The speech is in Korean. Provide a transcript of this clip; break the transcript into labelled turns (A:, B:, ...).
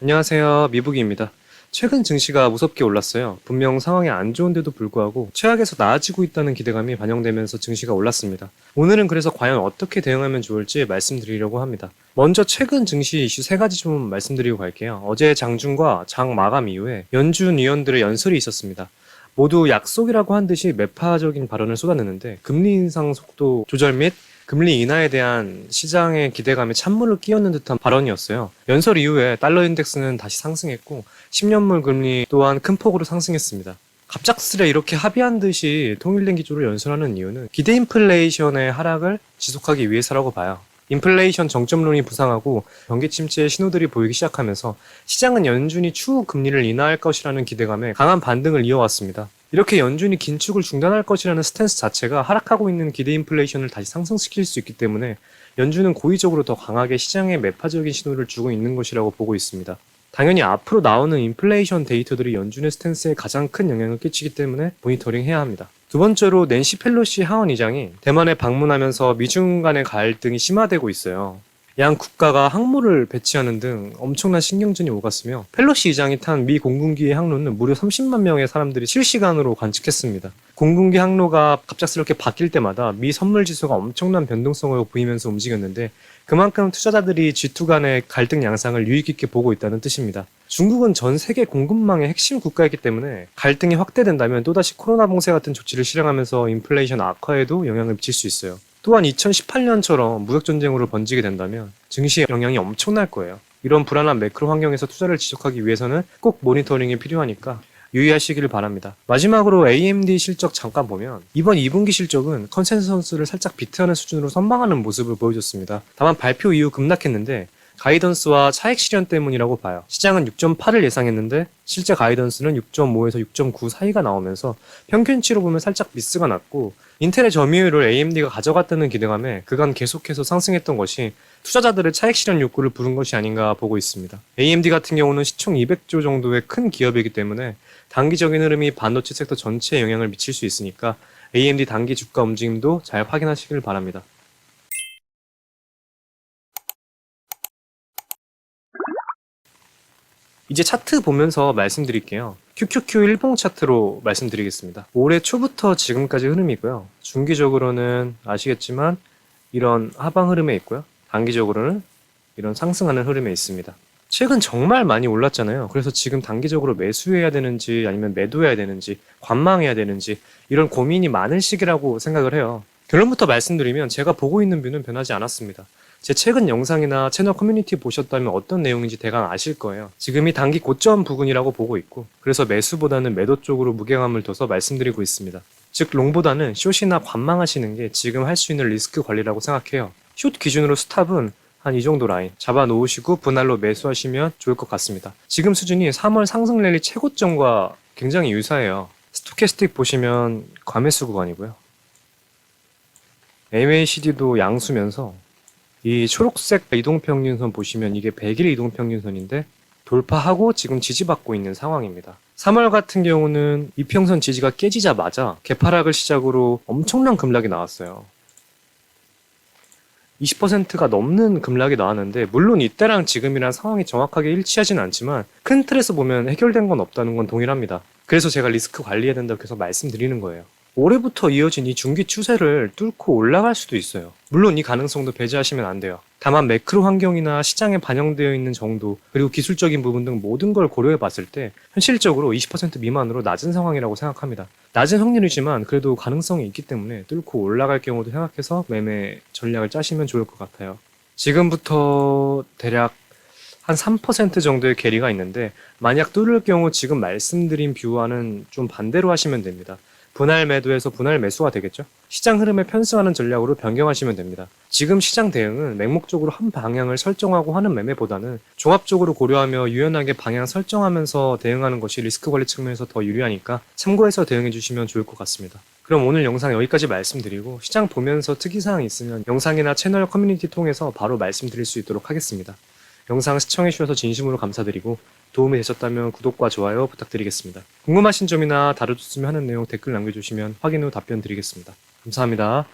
A: 안녕하세요. 미북입니다. 최근 증시가 무섭게 올랐어요. 분명 상황이 안 좋은데도 불구하고 최악에서 나아지고 있다는 기대감이 반영되면서 증시가 올랐습니다. 오늘은 그래서 과연 어떻게 대응하면 좋을지 말씀드리려고 합니다. 먼저 최근 증시 이슈 세 가지 좀 말씀드리고 갈게요. 어제 장중과 장 마감 이후에 연준 위원들의 연설이 있었습니다. 모두 약속이라고 한 듯이 매파적인 발언을 쏟아내는데 금리 인상 속도 조절 및 금리 인하에 대한 시장의 기대감에 찬물을 끼얹는 듯한 발언이었어요. 연설 이후에 달러 인덱스는 다시 상승했고 10년물 금리 또한 큰 폭으로 상승했습니다. 갑작스레 이렇게 합의한 듯이 통일된 기조를 연설하는 이유는 기대 인플레이션의 하락을 지속하기 위해서라고 봐요. 인플레이션 정점론이 부상하고 경기 침체의 신호들이 보이기 시작하면서 시장은 연준이 추후 금리를 인하할 것이라는 기대감에 강한 반등을 이어왔습니다. 이렇게 연준이 긴축을 중단할 것이라는 스탠스 자체가 하락하고 있는 기대 인플레이션을 다시 상승시킬 수 있기 때문에 연준은 고의적으로 더 강하게 시장에 매파적인 신호를 주고 있는 것이라고 보고 있습니다. 당연히 앞으로 나오는 인플레이션 데이터들이 연준의 스탠스에 가장 큰 영향을 끼치기 때문에 모니터링 해야 합니다. 두 번째로 낸시 펠로시 하원 의장이 대만에 방문하면서 미중 간의 갈등이 심화되고 있어요. 양 국가가 항모를 배치하는 등 엄청난 신경전이 오갔으며 펠로시 의장이 탄 미 공군기의 항로는 무려 30만 명의 사람들이 실시간으로 관측했습니다. 공군기 항로가 갑작스럽게 바뀔 때마다 미 선물 지수가 엄청난 변동성을 보이면서 움직였는데 그만큼 투자자들이 G2 간의 갈등 양상을 유익 있게 보고 있다는 뜻입니다. 중국은 전 세계 공급망의 핵심 국가이기 때문에 갈등이 확대된다면 또다시 코로나 봉쇄 같은 조치를 실행하면서 인플레이션 악화에도 영향을 미칠 수 있어요. 또한 2018년처럼 무역 전쟁으로 번지게 된다면 증시에 영향이 엄청날 거예요. 이런 불안한 매크로 환경에서 투자를 지속하기 위해서는 꼭 모니터링이 필요하니까 유의하시기를 바랍니다. 마지막으로 AMD 실적 잠깐 보면 이번 2분기 실적은 컨센서스를 살짝 비트하는 수준으로 선방하는 모습을 보여줬습니다. 다만 발표 이후 급락했는데 가이던스와 차익 실현 때문이라고 봐요. 시장은 6.8을 예상했는데 실제 가이던스는 6.5에서 6.9 사이가 나오면서 평균치로 보면 살짝 미스가 났고 인텔의 점유율을 AMD가 가져갔다는 기대감에 그간 계속해서 상승했던 것이 투자자들의 차익 실현 욕구를 부른 것이 아닌가 보고 있습니다. AMD 같은 경우는 시총 200조 정도의 큰 기업이기 때문에 단기적인 흐름이 반도체 섹터 전체에 영향을 미칠 수 있으니까 AMD 단기 주가 움직임도 잘 확인하시길 바랍니다. 이제 차트 보면서 말씀드릴게요. QQQ 일봉 차트로 말씀드리겠습니다. 올해 초부터 지금까지 흐름이고요. 중기적으로는 아시겠지만 이런 하방 흐름에 있고요. 단기적으로는 이런 상승하는 흐름에 있습니다. 최근 정말 많이 올랐잖아요. 그래서 지금 단기적으로 매수해야 되는지 아니면 매도해야 되는지 관망해야 되는지 이런 고민이 많은 시기라고 생각을 해요. 결론부터 말씀드리면 제가 보고 있는 뷰는 변하지 않았습니다. 제 최근 영상이나 채널 커뮤니티 보셨다면 어떤 내용인지 대강 아실 거예요. 지금이 단기 고점 부근이라고 보고 있고 그래서 매수보다는 매도 쪽으로 무게감을 둬서 말씀드리고 있습니다. 즉 롱보다는 숏이나 관망하시는 게 지금 할 수 있는 리스크 관리라고 생각해요. 숏 기준으로 스탑은 한 이 정도 라인 잡아 놓으시고 분할로 매수하시면 좋을 것 같습니다. 지금 수준이 3월 상승 랠리 최고점과 굉장히 유사해요. 스토캐스틱 보시면 과매수 구간이고요. MACD도 양수면서 이 초록색 이동평균선 보시면 이게 100일 이동평균선인데 돌파하고 지금 지지받고 있는 상황입니다. 3월 같은 경우는 이평선 지지가 깨지자마자 개파락을 시작으로 엄청난 급락이 나왔어요. 20%가 넘는 급락이 나왔는데 물론 이때랑 지금이랑 상황이 정확하게 일치하진 않지만 큰 틀에서 보면 해결된 건 없다는 건 동일합니다. 그래서 제가 리스크 관리해야 된다고 계속 말씀드리는 거예요. 올해부터 이어진 이 중기 추세를 뚫고 올라갈 수도 있어요. 물론 이 가능성도 배제하시면 안 돼요. 다만 매크로 환경이나 시장에 반영되어 있는 정도 그리고 기술적인 부분 등 모든 걸 고려해 봤을 때 현실적으로 20% 미만으로 낮은 상황이라고 생각합니다. 낮은 확률이지만 그래도 가능성이 있기 때문에 뚫고 올라갈 경우도 생각해서 매매 전략을 짜시면 좋을 것 같아요. 지금부터 대략 한 3% 정도의 괴리가 있는데 만약 뚫을 경우 지금 말씀드린 뷰와는 좀 반대로 하시면 됩니다. 분할 매도에서 분할 매수가 되겠죠. 시장 흐름에 편승하는 전략으로 변경하시면 됩니다. 지금 시장 대응은 맹목적으로 한 방향을 설정하고 하는 매매보다는 종합적으로 고려하며 유연하게 방향 설정하면서 대응하는 것이 리스크 관리 측면에서 더 유리하니까 참고해서 대응해 주시면 좋을 것 같습니다. 그럼 오늘 영상 여기까지 말씀드리고 시장 보면서 특이사항이 있으면 영상이나 채널 커뮤니티 통해서 바로 말씀드릴 수 있도록 하겠습니다. 영상 시청해 주셔서 진심으로 감사드리고 도움이 되셨다면 구독과 좋아요 부탁드리겠습니다. 궁금하신 점이나 다뤄줬으면 하는 내용 댓글 남겨주시면 확인 후 답변 드리겠습니다. 감사합니다.